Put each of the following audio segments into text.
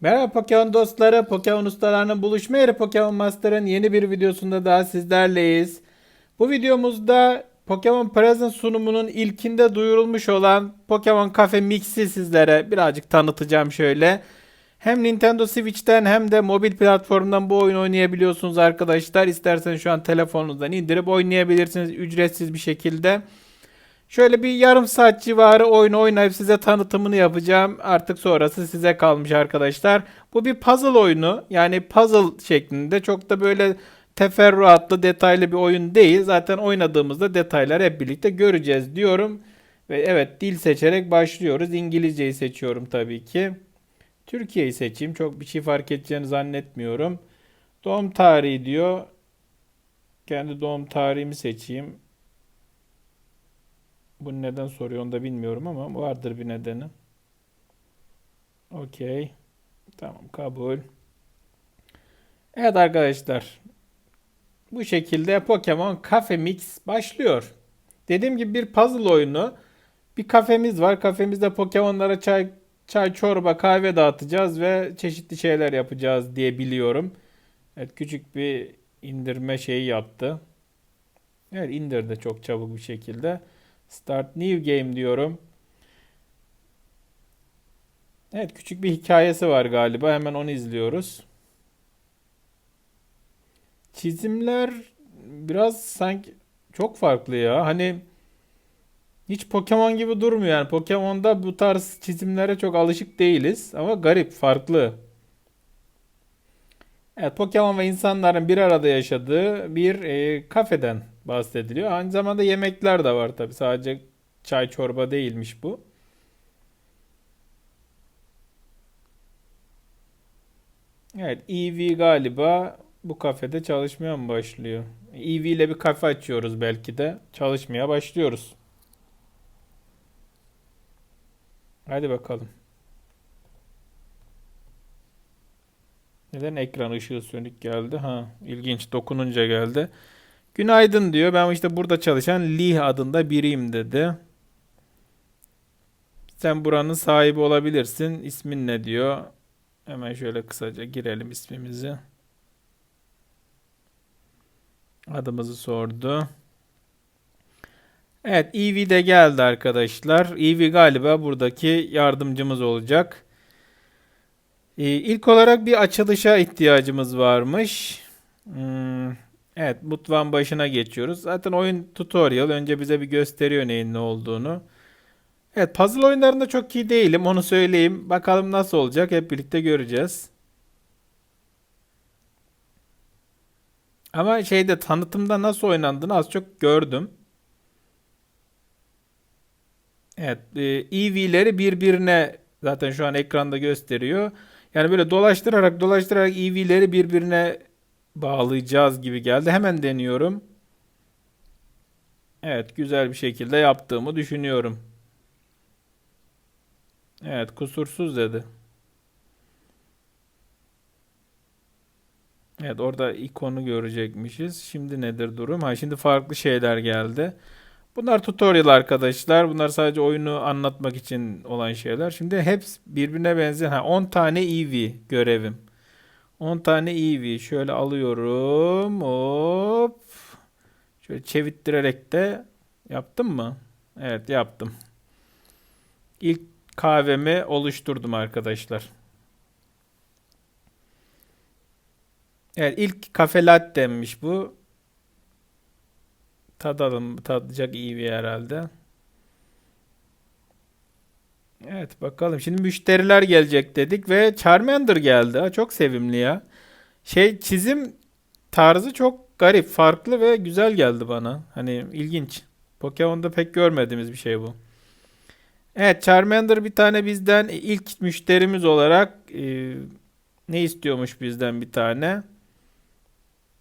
Merhaba Pokemon dostları, Pokemon ustalarının buluşma yeri Pokemon Master'ın yeni bir videosunda daha sizlerleyiz. Bu videomuzda Pokemon Present sunumunun ilkinde duyurulmuş olan Pokemon Cafe Mix'i sizlere birazcık tanıtacağım şöyle. Hem Nintendo Switch'ten hem de mobil platformdan bu oyunu oynayabiliyorsunuz arkadaşlar. İsterseniz şu an telefonunuzdan indirip oynayabilirsiniz ücretsiz bir şekilde. Şöyle bir yarım saat civarı oyun oynayıp size tanıtımını yapacağım. Artık sonrası size kalmış arkadaşlar. Bu bir puzzle oyunu. Yani puzzle şeklinde çok da böyle teferruatlı, detaylı bir oyun değil. Zaten oynadığımızda detayları hep birlikte göreceğiz diyorum. Ve evet dil seçerek başlıyoruz. İngilizceyi seçiyorum tabii ki. Türkiye'yi seçeyim. Çok bir şey fark edeceğini zannetmiyorum. Doğum tarihi diyor. Kendi doğum tarihimi seçeyim. Bu neden soruyor onu da bilmiyorum ama vardır bir nedeni. Okey. Tamam kabul. Evet arkadaşlar. Bu şekilde Pokemon Cafe Mix başlıyor. Dediğim gibi bir puzzle oyunu. Bir kafemiz var. Kafemizde Pokemon'lara çay, çay, çorba, kahve dağıtacağız ve çeşitli şeyler yapacağız diye biliyorum. Evet küçük bir indirme şeyi yaptı. Evet indirdi çok çabuk bir şekilde. Start new game diyorum. Evet küçük bir hikayesi var galiba. Hemen onu izliyoruz. Çizimler biraz sanki çok farklı ya. Hani hiç Pokemon gibi durmuyor yani. Pokemon'da bu tarz çizimlere çok alışık değiliz ama garip, farklı. Evet, Pokemon ve insanların bir arada yaşadığı bir e, kafeden bahsediliyor. Aynı zamanda yemekler de var tabii. Sadece çay çorba değilmiş bu. Evet, EV galiba bu kafede çalışmaya mı başlıyor? EV ile bir kafe açıyoruz belki de. Çalışmaya başlıyoruz. Hadi bakalım. Neden ekran ışığı sönük geldi? Ha, ilginç dokununca geldi. Günaydın diyor. Ben işte burada çalışan Lee adında biriyim dedi. Sen buranın sahibi olabilirsin. İsmin ne diyor? Hemen şöyle kısaca girelim ismimizi. Adımızı sordu. Evet, Eevee de geldi arkadaşlar. Eevee galiba buradaki yardımcımız olacak. Ee, ilk olarak bir açılışa ihtiyacımız varmış. Hmm, evet, mutfağın başına geçiyoruz. Zaten oyun tutorial. Önce bize bir gösteriyor neyin ne olduğunu. Evet, puzzle oyunlarında çok iyi değilim, onu söyleyeyim. Bakalım nasıl olacak, hep birlikte göreceğiz. Ama şeyde tanıtımda nasıl oynandığını az çok gördüm. Evet, e, EV'leri birbirine zaten şu an ekranda gösteriyor. Yani böyle dolaştırarak dolaştırarak EV'leri birbirine bağlayacağız gibi geldi. Hemen deniyorum. Evet, güzel bir şekilde yaptığımı düşünüyorum. Evet, kusursuz dedi. Evet, orada ikonu görecekmişiz. Şimdi nedir durum? Ha, şimdi farklı şeyler geldi. Bunlar tutorial arkadaşlar. Bunlar sadece oyunu anlatmak için olan şeyler. Şimdi hepsi birbirine benzeyen. Ha, 10 tane EV görevim. 10 tane EV. Şöyle alıyorum. Hop. Şöyle çevittirerek de yaptım mı? Evet yaptım. İlk kahvemi oluşturdum arkadaşlar. Evet ilk kafe latte'mmiş bu. Tadalım. Tadacak iyi bir herhalde. Evet bakalım. Şimdi müşteriler gelecek dedik ve Charmander geldi. Çok sevimli ya. Şey çizim tarzı çok garip, farklı ve güzel geldi bana. Hani ilginç. Pokemon'da pek görmediğimiz bir şey bu. Evet Charmander bir tane bizden ilk müşterimiz olarak e, ne istiyormuş bizden bir tane?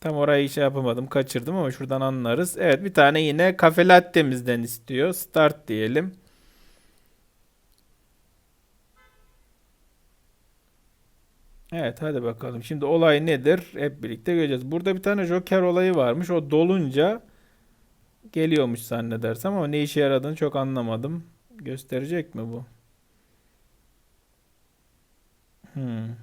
Tam orayı şey yapamadım, kaçırdım ama şuradan anlarız. Evet, bir tane yine kafe latte'mizden istiyor. Start diyelim. Evet, hadi bakalım. Şimdi olay nedir? Hep birlikte göreceğiz. Burada bir tane Joker olayı varmış. O dolunca geliyormuş zannedersem ama ne işe yaradığını çok anlamadım. Gösterecek mi bu? Hmm.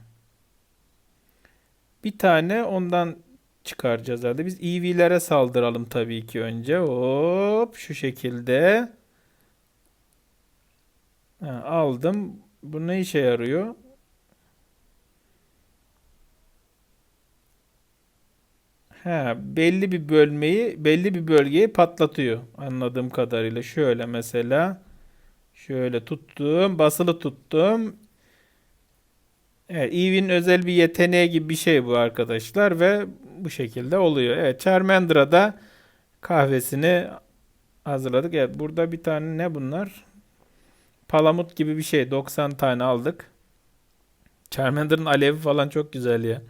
Bir tane ondan çıkaracağız herhalde. Biz EV'lere saldıralım tabii ki önce. Hop şu şekilde. Ha, aldım. Bu ne işe yarıyor? Ha, belli bir bölmeyi, belli bir bölgeyi patlatıyor anladığım kadarıyla. Şöyle mesela şöyle tuttum, basılı tuttum. Evet, Eevee'nin özel bir yeteneği gibi bir şey bu arkadaşlar ve bu şekilde oluyor. Evet, Charmander'a da kahvesini hazırladık. Evet, burada bir tane ne bunlar? Palamut gibi bir şey. 90 tane aldık. Charmander'ın alevi falan çok güzel ya.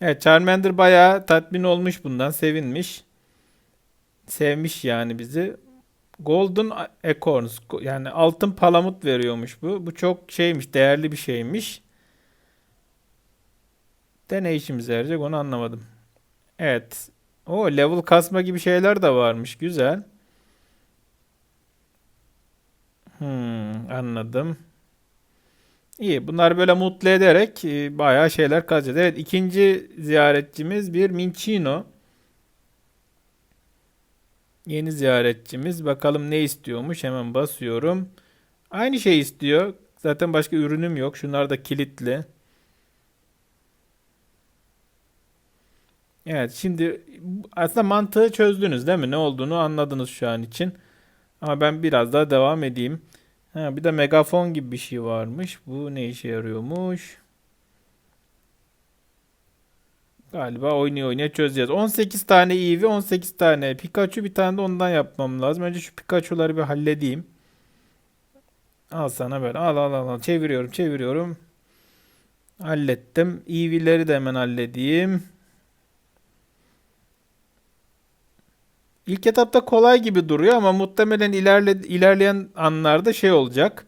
Evet, Charmander bayağı tatmin olmuş bundan, sevinmiş. Sevmiş yani bizi. Golden Acorns yani altın palamut veriyormuş bu. Bu çok şeymiş, değerli bir şeymiş. De ne işimize yarayacak onu anlamadım. Evet. O level kasma gibi şeyler de varmış. Güzel. Hmm, anladım. İyi. Bunlar böyle mutlu ederek e, bayağı şeyler kazacağız. Evet, ikinci ziyaretçimiz bir Minccino. Yeni ziyaretçimiz. Bakalım ne istiyormuş. Hemen basıyorum. Aynı şey istiyor. Zaten başka ürünüm yok. Şunlar da kilitli. Evet, şimdi aslında mantığı çözdünüz değil mi? Ne olduğunu anladınız şu an için. Ama ben biraz daha devam edeyim. Ha, bir de megafon gibi bir şey varmış. Bu ne işe yarıyormuş? Galiba oynaya oynaya çözeceğiz. 18 tane Eevee, 18 tane Pikachu, bir tane de ondan yapmam lazım. Önce şu Pikachu'ları bir halledeyim. Al sana böyle. Al al al. al. Çeviriyorum, çeviriyorum. Hallettim. Eevee'leri de hemen halledeyim. İlk etapta kolay gibi duruyor ama muhtemelen ilerle, ilerleyen anlarda şey olacak.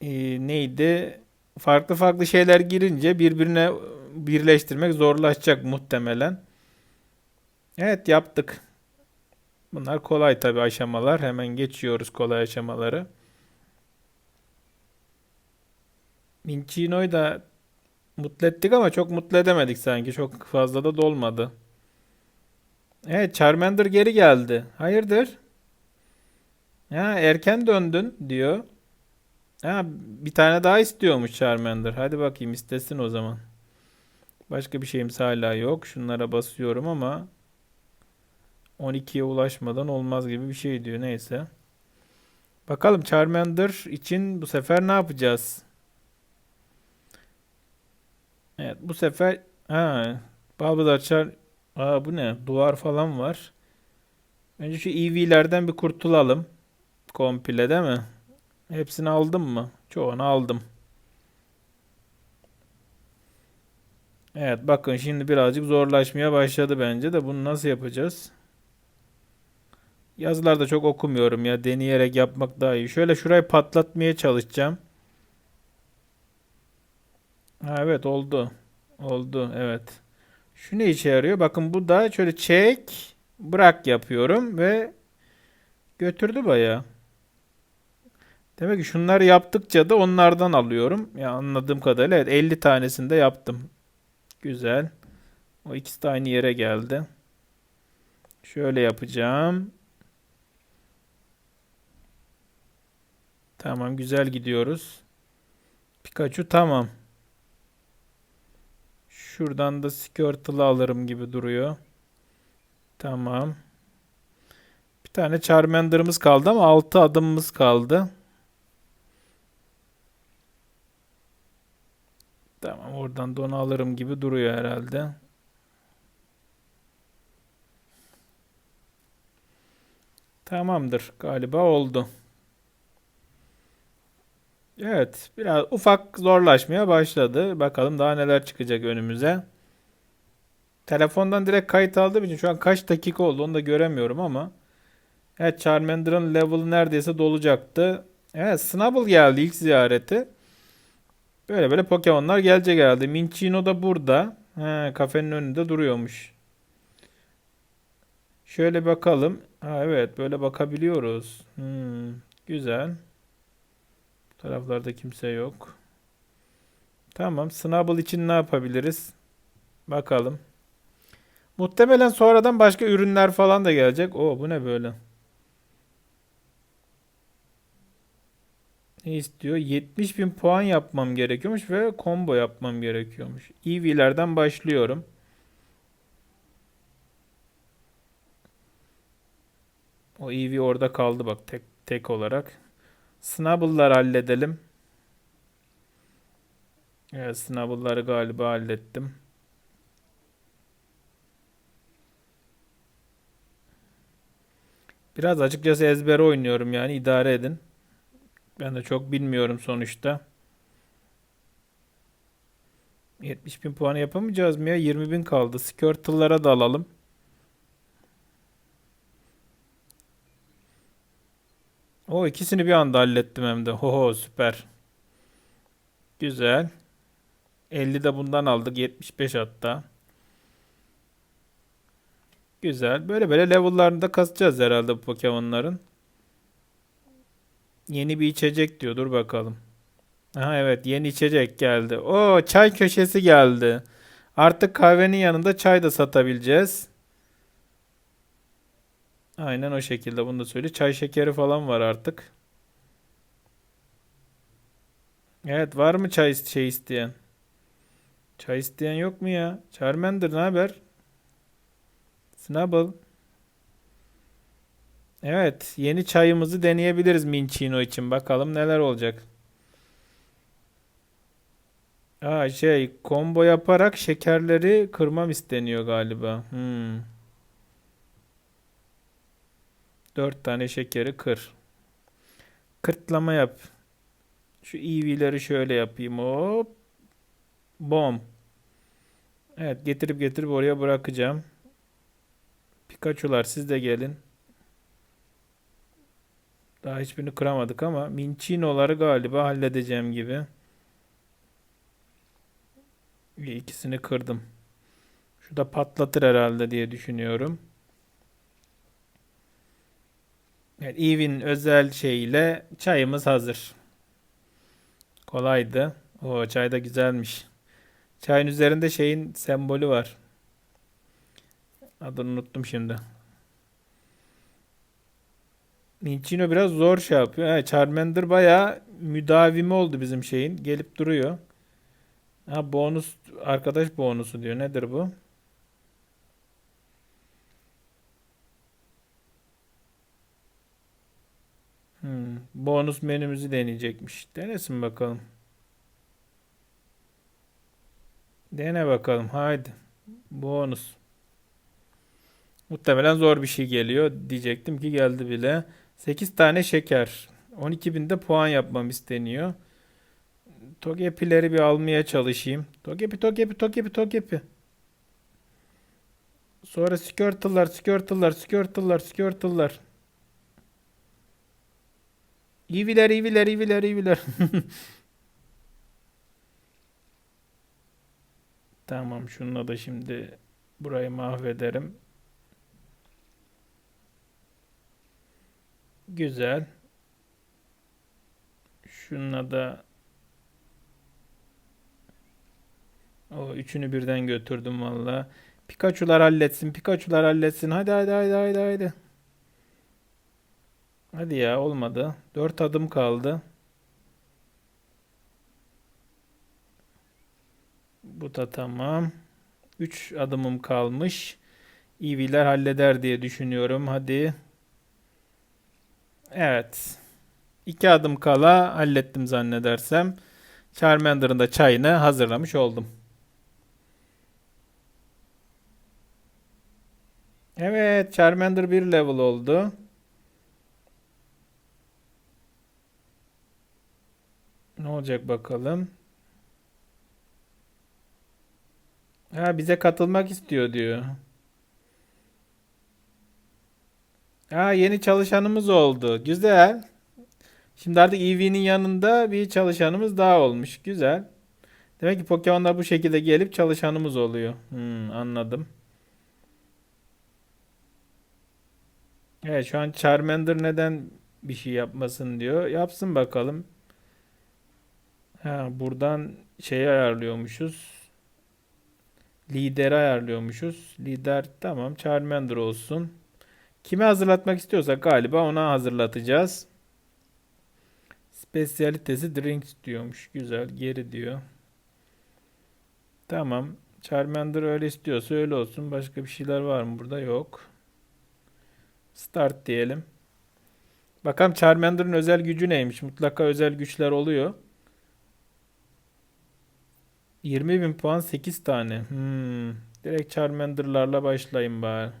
Ee, neydi? Farklı farklı şeyler girince birbirine birleştirmek zorlaşacak muhtemelen. Evet yaptık. Bunlar kolay tabi aşamalar. Hemen geçiyoruz kolay aşamaları. Minccino'yu da mutlu ettik ama çok mutlu edemedik sanki. Çok fazla da dolmadı. Evet Charmander geri geldi. Hayırdır? Ha, erken döndün diyor. Ha, bir tane daha istiyormuş Charmander. Hadi bakayım istesin o zaman. Başka bir şeyimiz hala yok. Şunlara basıyorum ama 12'ye ulaşmadan olmaz gibi bir şey diyor. Neyse. Bakalım Charmander için bu sefer ne yapacağız? Evet bu sefer ha, Bulbasaur Char Aa bu ne? Duvar falan var. Önce şu EV'lerden bir kurtulalım. Komple değil mi? Hepsini aldım mı? Çoğunu aldım. Evet bakın şimdi birazcık zorlaşmaya başladı bence de bunu nasıl yapacağız? Yazılarda çok okumuyorum ya deneyerek yapmak daha iyi. Şöyle şurayı patlatmaya çalışacağım. Ha, evet oldu. Oldu evet. Şu ne işe yarıyor? Bakın bu da şöyle çek bırak yapıyorum ve götürdü bayağı. Demek ki şunları yaptıkça da onlardan alıyorum. Ya anladığım kadarıyla evet 50 tanesini de yaptım. Güzel. O ikisi de aynı yere geldi. Şöyle yapacağım. Tamam güzel gidiyoruz. Pikachu tamam. Şuradan da Squirtle'ı alırım gibi duruyor. Tamam. Bir tane Charmander'ımız kaldı ama 6 adımımız kaldı. Tamam oradan da onu alırım gibi duruyor herhalde. Tamamdır. Galiba oldu. Evet, biraz ufak zorlaşmaya başladı. Bakalım daha neler çıkacak önümüze. Telefondan direkt kayıt aldığım için şu an kaç dakika oldu onu da göremiyorum ama. Evet, Charmander'ın level'ı neredeyse dolacaktı. Evet, Snubbull geldi ilk ziyareti. Böyle böyle Pokemon'lar gelecek herhalde. Minccino da burada. He, kafenin önünde duruyormuş. Şöyle bakalım. Ha, evet, böyle bakabiliyoruz. Hmm, güzel taraflarda kimse yok. Tamam. Snubble için ne yapabiliriz? Bakalım. Muhtemelen sonradan başka ürünler falan da gelecek. Oo bu ne böyle? Ne istiyor? 70 bin puan yapmam gerekiyormuş ve combo yapmam gerekiyormuş. EV'lerden başlıyorum. O EV orada kaldı bak tek tek olarak. Snubble'lar halledelim. Evet, Snubble'ları galiba hallettim. Biraz açıkçası ezbere oynuyorum yani idare edin. Ben de çok bilmiyorum sonuçta. 70 bin puanı yapamayacağız mı ya? 20 bin kaldı. Skirtle'lara da alalım. O ikisini bir anda hallettim hem de. Hoho süper. Güzel. 50 de bundan aldık. 75 hatta. Güzel. Böyle böyle level'larını da kasacağız herhalde bu Pokemon'ların. Yeni bir içecek diyor. Dur bakalım. Aha evet yeni içecek geldi. O çay köşesi geldi. Artık kahvenin yanında çay da satabileceğiz. Aynen o şekilde bunu da söyle. Çay şekeri falan var artık. Evet var mı çay şey isteyen? Çay isteyen yok mu ya? Charmander ne haber? Snubble. Evet, yeni çayımızı deneyebiliriz Minccino için. Bakalım neler olacak. Aa şey, combo yaparak şekerleri kırmam isteniyor galiba. Hmm. 4 tane şekeri kır. Kırtlama yap. Şu EV'leri şöyle yapayım. Hop. Bom. Evet, getirip getirip oraya bırakacağım. Pikachu'lar siz de gelin. Daha hiçbirini kıramadık ama Minccino'ları galiba halledeceğim gibi. İkisini kırdım. Şu da patlatır herhalde diye düşünüyorum. Evet, Eevee'nin özel şeyiyle çayımız hazır. Kolaydı. O çay da güzelmiş. Çayın üzerinde şeyin sembolü var. Adını unuttum şimdi. Minccino biraz zor şey yapıyor. Ha, Charmander bayağı müdavimi oldu bizim şeyin. Gelip duruyor. Ha bonus arkadaş bonusu diyor. Nedir bu? Hmm, bonus menümüzü deneyecekmiş. Denesin bakalım. Dene bakalım. Haydi. Bonus. Muhtemelen zor bir şey geliyor. Diyecektim ki geldi bile. 8 tane şeker. 12.000'de puan yapmam isteniyor. Togepi'leri bir almaya çalışayım. Togepi, Togepi, Togepi, Togepi. Sonra Squirtle'lar, Squirtle'lar, Squirtle'lar, Squirtle'lar. Eevee'ler, Eevee'ler, Eevee'ler, Eevee'ler. Tamam, şununla da şimdi burayı mahvederim. Güzel. Şununla da o üçünü birden götürdüm valla. Pikachu'lar halletsin, Pikachu'lar halletsin. Hadi hadi hadi hadi hadi. Hadi ya olmadı. Dört adım kaldı. Bu da tamam. Üç adımım kalmış. EV'ler halleder diye düşünüyorum. Hadi. Evet. İki adım kala hallettim zannedersem. Charmander'ın da çayını hazırlamış oldum. Evet, Charmander bir level oldu. Ne olacak bakalım. Ha bize katılmak istiyor diyor. Ha yeni çalışanımız oldu. Güzel. Şimdi artık EV'nin yanında bir çalışanımız daha olmuş. Güzel. Demek ki Pokemon'lar bu şekilde gelip çalışanımız oluyor. Hmm, anladım. Evet şu an Charmander neden bir şey yapmasın diyor. Yapsın bakalım. Ha, buradan şeyi ayarlıyormuşuz. Lideri ayarlıyormuşuz. Lider tamam. Charmander olsun. Kimi hazırlatmak istiyorsak galiba ona hazırlatacağız. Spesiyalitesi drinks diyormuş. Güzel. Geri diyor. Tamam. Charmander öyle istiyorsa öyle olsun. Başka bir şeyler var mı burada? Yok. Start diyelim. Bakalım Charmander'ın özel gücü neymiş? Mutlaka özel güçler oluyor. 20.000 puan 8 tane. Hmm. Direkt Charmander'larla başlayayım bari.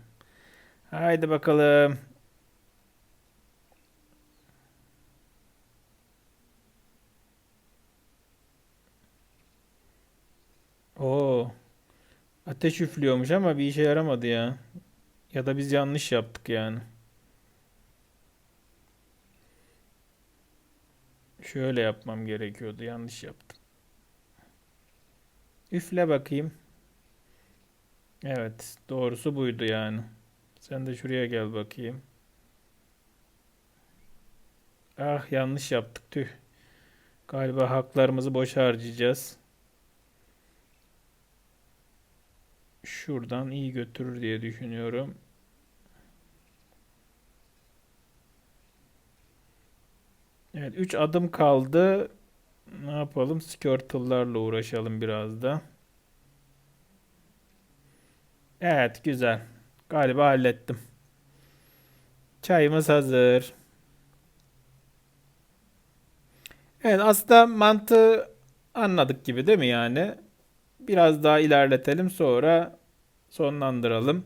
Haydi bakalım. Oo. Ateş üflüyormuş ama bir işe yaramadı ya. Ya da biz yanlış yaptık yani. Şöyle yapmam gerekiyordu. Yanlış yaptım. Üfle bakayım. Evet, doğrusu buydu yani. Sen de şuraya gel bakayım. Ah yanlış yaptık tüh. Galiba haklarımızı boş harcayacağız. Şuradan iyi götürür diye düşünüyorum. Evet 3 adım kaldı. Ne yapalım? Skirtle'larla uğraşalım biraz da. Evet güzel. Galiba hallettim. Çayımız hazır. Evet aslında mantığı anladık gibi değil mi yani? Biraz daha ilerletelim sonra sonlandıralım.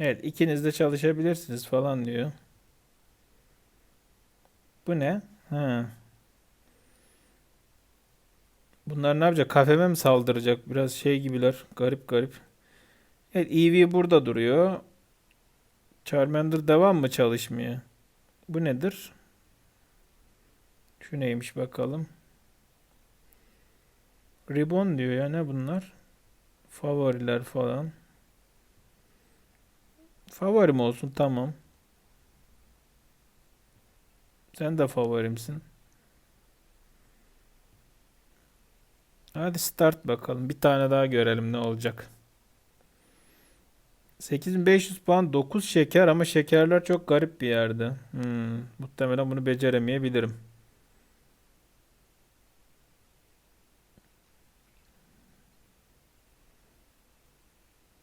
Evet ikiniz de çalışabilirsiniz falan diyor. Bu ne? Ha. Bunlar ne yapacak? Kafeme mi saldıracak? Biraz şey gibiler. Garip garip. Evet EV burada duruyor. Charmander devam mı çalışmıyor? Bu nedir? Şu neymiş bakalım. Ribbon diyor ya ne bunlar? Favoriler falan. Favorim olsun tamam. Sen de favorimsin. Hadi start bakalım. Bir tane daha görelim ne olacak. 8500 puan 9 şeker ama şekerler çok garip bir yerde. Hmm, muhtemelen bunu beceremeyebilirim.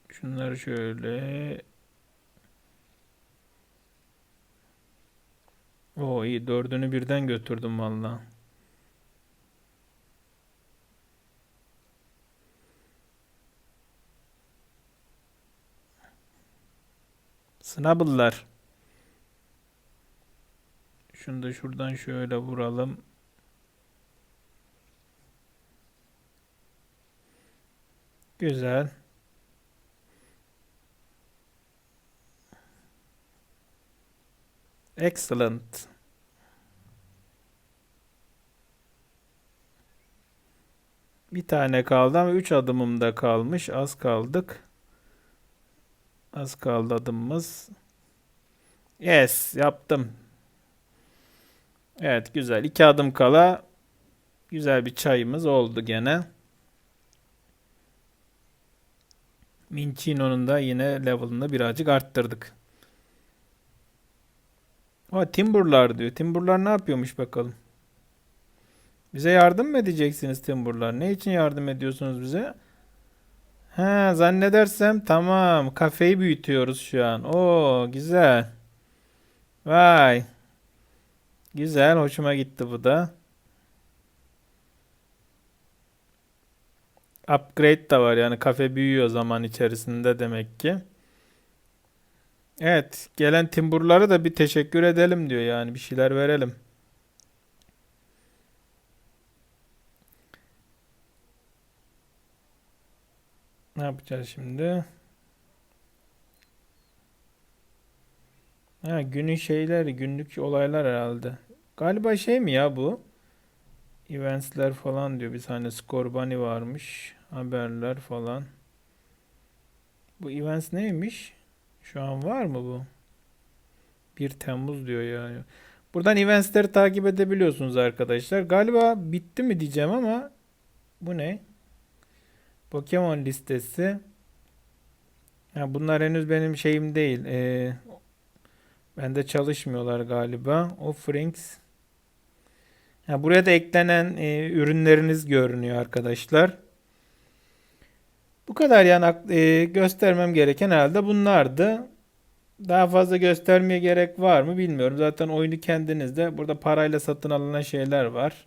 Şunları şöyle. O iyi dördünü birden götürdüm valla. Snubble'lar. Şunu da şuradan şöyle vuralım. Güzel. Excellent. Bir tane kaldı ama 3 adımımda kalmış. Az kaldık. Az kaldı adımımız. Yes, yaptım. Evet, güzel. 2 adım kala güzel bir çayımız oldu gene. Minchino'nun da yine level'ını birazcık arttırdık. O Timburlar diyor. Timburlar ne yapıyormuş bakalım. Bize yardım mı edeceksiniz Timburlar? Ne için yardım ediyorsunuz bize? Ha zannedersem tamam. Kafeyi büyütüyoruz şu an. Oo güzel. Vay. Güzel. Hoşuma gitti bu da. Upgrade da var yani kafe büyüyor zaman içerisinde demek ki. Evet, gelen timburlara da bir teşekkür edelim diyor yani bir şeyler verelim. Ne yapacağız şimdi? Ha, günün şeyleri, günlük olaylar herhalde. Galiba şey mi ya bu? Events'ler falan diyor. Bir tane Score Bunny varmış. Haberler falan. Bu events neymiş? Şu an var mı bu? 1 Temmuz diyor yani. Buradan events'leri takip edebiliyorsunuz arkadaşlar. Galiba bitti mi diyeceğim ama bu ne? Pokemon listesi. Ha, bunlar henüz benim şeyim değil. Ee, bende çalışmıyorlar galiba. Offerings. Ha, buraya da eklenen e, ürünleriniz görünüyor arkadaşlar. Bu kadar yani e, göstermem gereken herhalde bunlardı. Daha fazla göstermeye gerek var mı bilmiyorum. Zaten oyunu kendinizde burada parayla satın alınan şeyler var.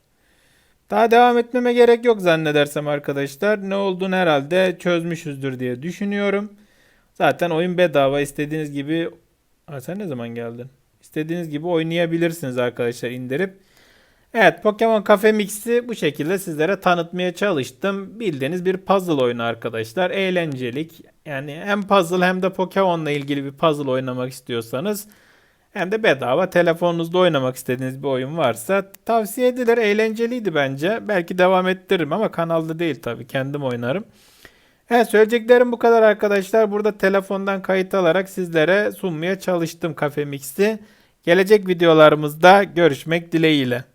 Daha devam etmeme gerek yok zannedersem arkadaşlar. Ne olduğunu herhalde çözmüşüzdür diye düşünüyorum. Zaten oyun bedava istediğiniz gibi... Aa, sen ne zaman geldin? İstediğiniz gibi oynayabilirsiniz arkadaşlar indirip. Evet Pokemon Cafe Mix'i bu şekilde sizlere tanıtmaya çalıştım. Bildiğiniz bir puzzle oyunu arkadaşlar. Eğlencelik. Yani hem puzzle hem de Pokemon'la ilgili bir puzzle oynamak istiyorsanız hem de bedava telefonunuzda oynamak istediğiniz bir oyun varsa tavsiye edilir. Eğlenceliydi bence. Belki devam ettiririm ama kanalda değil tabii. Kendim oynarım. Evet söyleyeceklerim bu kadar arkadaşlar. Burada telefondan kayıt alarak sizlere sunmaya çalıştım Cafe Mix'i. Gelecek videolarımızda görüşmek dileğiyle.